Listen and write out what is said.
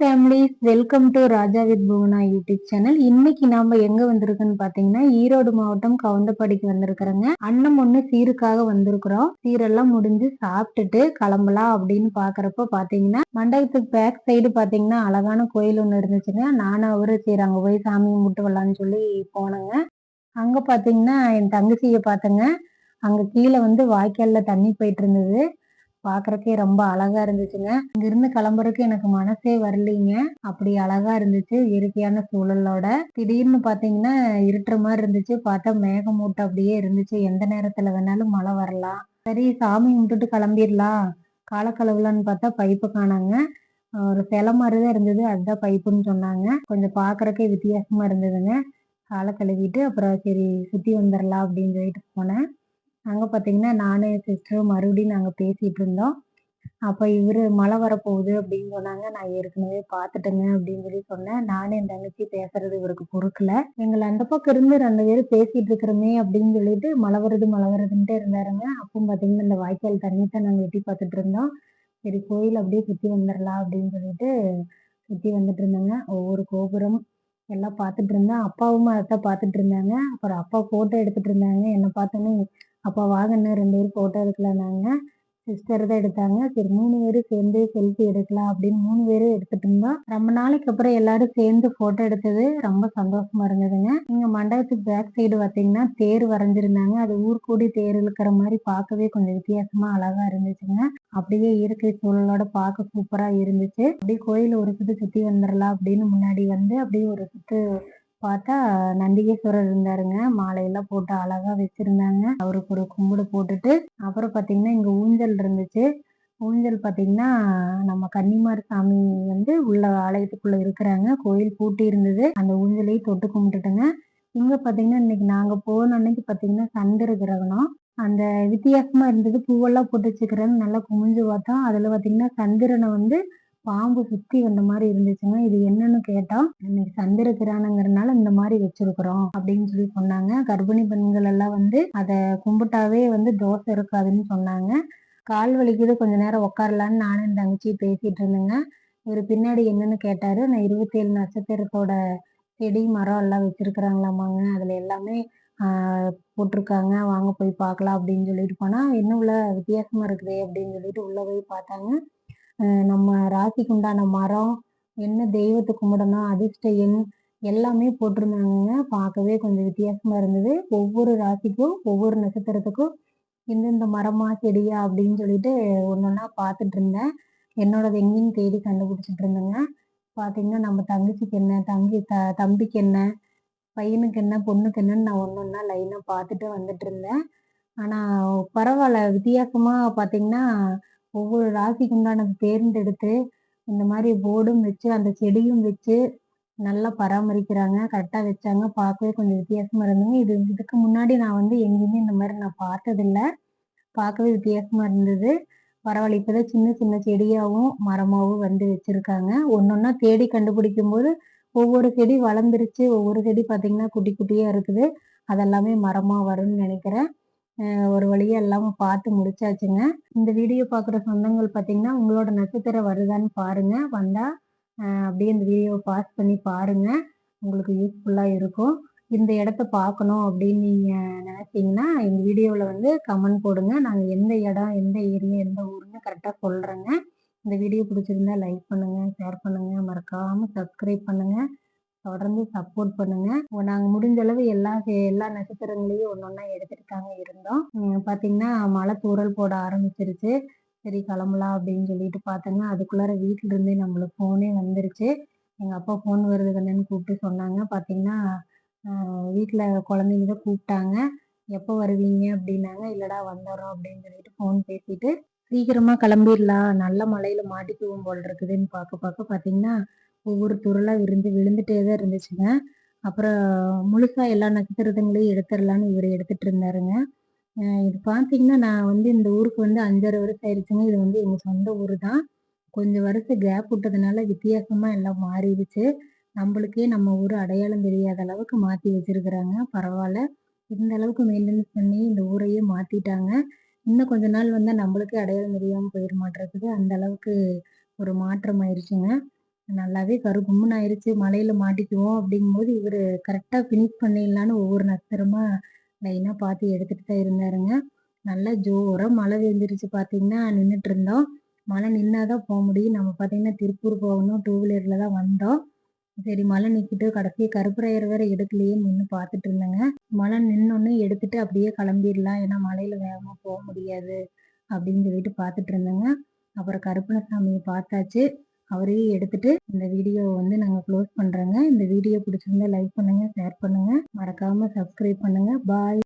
Families welcome to Raja with Bhuvana YouTube channel இன்னைக்கு நாம எங்க வந்திருக்குன்னு பாத்தீங்கன்னா ஈரோடு மாவட்டம் கவுந்தப்பாடிக்கு வந்திருக்கிறோங்க. அண்ணன் ஒண்ணு சீருக்காக வந்திருக்கிறோம். சீரெல்லாம் முடிஞ்சு சாப்பிட்டுட்டு கிளம்பலாம் அப்படின்னு பாக்குறப்ப பாத்தீங்கன்னா மண்டபத்துக்கு பேக் சைடு பாத்தீங்கன்னா அழகான கோயில் ஒண்ணு இருந்துச்சுங்க. நானும் அவரு சரி அங்க போய் சாமி கும்பிட்டு வரலான்னு சொல்லி போனேங்க. அங்க பாத்தீங்கன்னா என் தங்கச்சியை பார்த்தேங்க. அங்க கீழே வந்து வாய்க்கால்ல தண்ணி போயிட்டு இருந்தது. பாக்குறக்கே ரொம்ப அழகா இருந்துச்சுங்க. இங்கிருந்து கிளம்புறதுக்கு எனக்கு மனசே வரலைங்க. அப்படி அழகா இருந்துச்சு இயற்கையான சூழலோட. திடீர்னு பாத்தீங்கன்னா இருட்டுற மாதிரி இருந்துச்சு. பார்த்தா மேகமூட்டம் அப்படியே இருந்துச்சு. எந்த நேரத்துல வேணாலும் மழை வரலாம். சரி சாமி கும்பிட்டுட்டு கிளம்பிடலாம். காலக்கலவுலான்னு பார்த்தா பைப்பு காணாங்க. ஒரு சிலை மாதிரிதான் இருந்தது. அதுதான் பைப்புன்னு சொன்னாங்க. கொஞ்சம் பார்க்குறக்கே வித்தியாசமா இருந்ததுங்க. காலை கழுவிட்டு அப்புறம் சரி சுத்தி வந்துடலாம் அப்படின்னு சொல்லிட்டு போனேன். அங்கே பார்த்தீங்கன்னா நானு சிஸ்டரும் மறுபடியும் நாங்கள் பேசிகிட்டு இருந்தோம். அப்போ இவர் மழை வரப்போகுது அப்படின்னு சொன்னாங்க. நான் ஏற்கனவே பார்த்துட்டேங்க அப்படின்னு சொல்லி சொன்னேன். நானும் என் தங்கச்சி பேசுறது இவருக்கு பொறுக்கல. எங்களை அந்த பக்கம் இருந்து ரெண்டு பேரும் பேசிட்டு இருக்கிறோமே அப்படின்னு சொல்லிட்டு மழை வருது மழை வருதுன்ட்டு இருந்தாருங்க. அப்பவும் பார்த்தீங்கன்னா இந்த வாய்க்கால் தண்ணி தான் நாங்கள் எட்டி பார்த்துட்டு இருந்தோம். சரி கோயில் அப்படியே சுற்றி வந்துடலாம் அப்படின்னு சொல்லிட்டு சுற்றி வந்துட்டு இருந்தாங்க. ஒவ்வொரு கோபுரம் எல்லாம் பார்த்துட்டு இருந்தேன் அப்பாவும் அதை பார்த்துட்டு இருந்தாங்க. அப்புறம் அப்பா ஃபோட்டோ எடுத்துட்டு இருந்தாங்க. என்னை பார்த்தோன்னே அப்போ வாங்கன்னு ரெண்டு பேரும் ஃபோட்டோ எடுக்கலான்னாங்க சிஸ்டர் தான் எடுத்தாங்க. சரி மூணு பேரும் சேர்ந்து செல்ஃபி எடுக்கலாம் அப்படின்னு மூணு பேரும் எடுத்துட்டு இருந்தோம். ரொம்ப நாளைக்கு அப்புறம் எல்லாரும் சேர்ந்து போட்டோ எடுத்தது ரொம்ப சந்தோஷமா இருந்ததுங்க. இங்க மண்டபத்துக்கு பேக் சைடு பார்த்தீங்கன்னா தேர் வரைஞ்சிருந்தாங்க. அது ஊர்கூடி தேர் இழுக்கிற மாதிரி பார்க்கவே கொஞ்சம் வித்தியாசமா அழகா இருந்துச்சுங்க. அப்படியே இயற்கை சூழலோட பார்க்க சூப்பரா இருந்துச்சு. அப்படியே கோயில் ஒரு சுத்து சுத்தி வந்துடலாம் அப்படின்னு முன்னாடி வந்து அப்படியே ஒரு சுத்து பார்த்தா நந்திகேஸ்வரர் இருந்தாருங்க. மாலையெல்லாம் போட்டு அழகா வச்சிருந்தாங்க. அவருக்கு ஒரு கும்பிடு போட்டுட்டு அப்புறம் பாத்தீங்கன்னா இங்க ஊஞ்சல் இருந்துச்சு. ஊஞ்சல் பாத்தீங்கன்னா நம்ம கன்னிமார் சாமி வந்து உள்ள ஆலயத்துக்குள்ள இருக்கிறாங்க. கோயில் பூட்டி இருந்தது. அந்த ஊஞ்சலையும் தொட்டு கும்பிட்டுட்டுங்க. இங்க பாத்தீங்கன்னா இன்னைக்கு நாங்க போன அன்னைக்கு பாத்தீங்கன்னா சந்திர கிரகணம். அந்த வித்தியாசமா இருந்தது. பூவெல்லாம் போட்டு வச்சுக்கிறேன்னு நல்லா குமிஞ்சு பார்த்தோம். அதுல பாத்தீங்கன்னா சந்திரனை வந்து பாம்பு சுத்தி வந்த மாதிரி இருந்துச்சுங்க இது என்னன்னு கேட்டா இன்னைக்கு சந்திர கிரானங்கிறதுனால இந்த மாதிரி வச்சிருக்கிறோம் அப்படின்னு சொல்லி சொன்னாங்க. கர்ப்பிணி பெண்கள் எல்லாம் வந்து அதை கும்பிட்டாவே வந்து தோசை இருக்காதுன்னு சொன்னாங்க. கால் வலிக்குது கொஞ்ச நேரம் உட்காரலான்னு நானும் என் தங்கச்சி பேசிட்டு இருந்தேங்க. இவர் பின்னாடி என்னன்னு கேட்டாரு நான் இருபத்தி ஏழு நட்சத்திரத்தோட செடி மரம் எல்லாம் வச்சிருக்கிறாங்களாமாங்க. அதுல எல்லாமே போட்டிருக்காங்க. வாங்க போய் பார்க்கலாம் அப்படின்னு சொல்லிட்டு போனா என்ன உள்ள வித்தியாசமா இருக்குது அப்படின்னு சொல்லிட்டு உள்ள போய் பார்த்தாங்க. நம்ம ராசிக்கு உண்டான மரம் என்ன தெய்வத்தை கும்பிடணும் அதிர்ஷ்ட எண் எல்லாமே போட்டிருந்தாங்க பார்க்கவே கொஞ்சம் வித்தியாசமா இருந்தது. ஒவ்வொரு ராசிக்கும் ஒவ்வொரு நட்சத்திரத்துக்கும் இந்தந்த மரமா செடியா அப்படின்னு சொல்லிட்டு ஒன்னொன்னா பார்த்துட்டு இருந்தேன். என்னோடது எங்கேயும் தேடி கண்டுபிடிச்சிட்டு இருந்தேங்க. பார்த்தீங்கன்னா நம்ம தங்கச்சிக்கு என்ன தங்கி த தம்பிக்கு என்ன பையனுக்கு என்ன பொண்ணுக்கு என்னன்னு நான் ஒன்று ஒன்றா லைனாக பார்த்துட்டு வந்துட்டு இருந்தேன். ஆனால் பரவாயில்ல வித்தியாசமாக பார்த்தீங்கன்னா ஒவ்வொரு ராசிக்கு உண்டானது தேர்ந்தெடுத்து இந்த மாதிரி போர்டும் வச்சு அந்த செடியும் வச்சு நல்லா பராமரிக்கிறாங்க. கரெக்டாக வச்சாங்க. பார்க்கவே கொஞ்சம் வித்தியாசமாக இருந்தது இது இதுக்கு முன்னாடி நான் வந்து எங்கேயுமே இந்த மாதிரி நான் பார்த்ததில்ல. பார்க்கவே வித்தியாசமாக இருந்தது. பரவாயில்ல. இப்போதான் சின்ன சின்ன செடியாகவும் மரமாகவும் வந்து வச்சுருக்காங்க. ஒன்று ஒன்றா தேடி கண்டுபிடிக்கும் போது ஒவ்வொரு செடி வளர்ந்துருச்சு. ஒவ்வொரு செடி பார்த்தீங்கன்னா குட்டி குட்டியாக இருக்குது. அதெல்லாமே மரமாக வரும்னு நினைக்கிறேன். ஒரு வழியாக எல்லாமே பார்த்து முடிச்சாச்சுங்க. இந்த வீடியோ பார்க்குற சொந்தங்கள் பார்த்தீங்கன்னா உங்களோட நட்சத்திரம் வருதான்னு பாருங்க. வந்தா அப்படியே இந்த வீடியோவை பாஸ் பண்ணி பாருங்க. உங்களுக்கு யூஸ்ஃபுல்லாக இருக்கும். இந்த இடத்த பார்க்கணும் அப்படின்னு நீங்கள் நினைச்சீங்கன்னா எங்கள் வீடியோவில் வந்து கமெண்ட் போடுங்க. நாங்கள் எந்த இடம் எந்த ஏரியா எந்த ஊருன்னு கரெக்டாக சொல்கிறேங்க இந்த வீடியோ பிடிச்சிருந்தா லைக் பண்ணுங்கள் ஷேர் பண்ணுங்கள் மறக்காமல் சப்ஸ்கிரைப் பண்ணுங்கள் தொடர்ந்து சப்போர்ட் பண்ணுங்க. நாங்க முடிஞ்ச அளவு எல்லா எல்லா நட்சத்திரங்களையும் ஒன்று ஒன்றா எடுத்துட்டு தாங்க இருந்தோம் பார்த்தீங்கன்னா மழை தூரல் போட ஆரம்பிச்சிருச்சு. சரி கிளம்பலாம் அப்படின்னு சொல்லிட்டு பார்த்தோங்க அதுக்குள்ளார வீட்டுல இருந்தே நம்மளுக்கு ஃபோனே வந்துருச்சு. எங்கள் அப்பா ஃபோன் வருது கண்ணன்னு கூப்பிட்டு சொன்னாங்க. பார்த்தீங்கன்னா வீட்டில் குழந்தைங்க தான் கூப்பிட்டாங்க. எப்போ வருவீங்க அப்படின்னாங்க. இல்லடா வந்துடுறோம் அப்படின்னு சொல்லிட்டு ஃபோன் பேசிட்டு சீக்கிரமா கிளம்பிடலாம். நல்ல மழையில மாட்டிக்குவோம் போல் இருக்குதுன்னு பார்க்க பார்க்க பார்த்தீங்கன்னா ஒவ்வொரு துருளாக விருந்து விழுந்துட்டே தான் இருந்துச்சுங்க. அப்புறம் முழுசா எல்லா நட்சத்திரத்துங்களையும் எடுத்துடலான்னு இவர் எடுத்துட்டு இருந்தாருங்க. இது பார்த்தீங்கன்னா நான் வந்து இந்த ஊருக்கு வந்து அஞ்சரை வருஷம் ஆயிடுச்சுங்க. இது வந்து எங்க சொந்த ஊர் தான். கொஞ்சம் வருஷம் கேப் விட்டதுனால வித்தியாசமா எல்லாம் மாறிடுச்சு. நம்மளுக்கே நம்ம ஊர் அடையாளம் தெரியாத அளவுக்கு மாத்தி வச்சிருக்கிறாங்க. பரவாயில்ல. இந்த அளவுக்கு மெயின்டெனன்ஸ் பண்ணி இந்த ஊரையே மாத்திட்டாங்க. இன்னும் கொஞ்ச நாள் வந்தா நம்மளுக்கே அடையாளம் தெரியாம போயிட மாட்டேறதுக்கு அந்த அளவுக்கு ஒரு மாற்றம் ஆயிடுச்சுங்க. நல்லாவே கரு கும்முன்னு ஆயிருச்சு. மழையில மாட்டிக்குவோம் அப்படிங்கும்போது இவர் கரெக்டாக ஃபினிஷ் பண்ணிடலான்னு ஒவ்வொரு நஸ்திரமா லைனாக பார்த்து எடுத்துட்டு தான் இருந்தாருங்க. நல்லா ஜோராக மழை பெஞ்சிருச்சு பார்த்தீங்கன்னா நின்றுட்டு இருந்தோம் மழை நின்னாதான் போக முடியும். நம்ம பார்த்தீங்கன்னா திருப்பூர் போகணும் டூ வீலரில் தான் வந்தோம். சரி மழை நிற்கிட்டு கடைசி கருப்பரையர் வேற எடுக்கலையே நின்று பார்த்துட்டு இருந்தேங்க. மழை நின்னொன்னு எடுத்துட்டு அப்படியே கிளம்பிடலாம். ஏன்னா மழையில வேகமாக போக முடியாது அப்படின்னு சொல்லிட்டு பார்த்துட்டு இருந்தேங்க. அப்புறம் கருப்பணசாமியை பார்த்தாச்சு. அவரையும் எடுத்துட்டு இந்த வீடியோவை வந்து நாங்கள் க்ளோஸ் பண்ணுறோங்க இந்த வீடியோ பிடிச்சிருந்தா லைக் பண்ணுங்க ஷேர் பண்ணுங்க. மறக்காம சப்ஸ்கிரைப் பண்ணுங்க. பாய்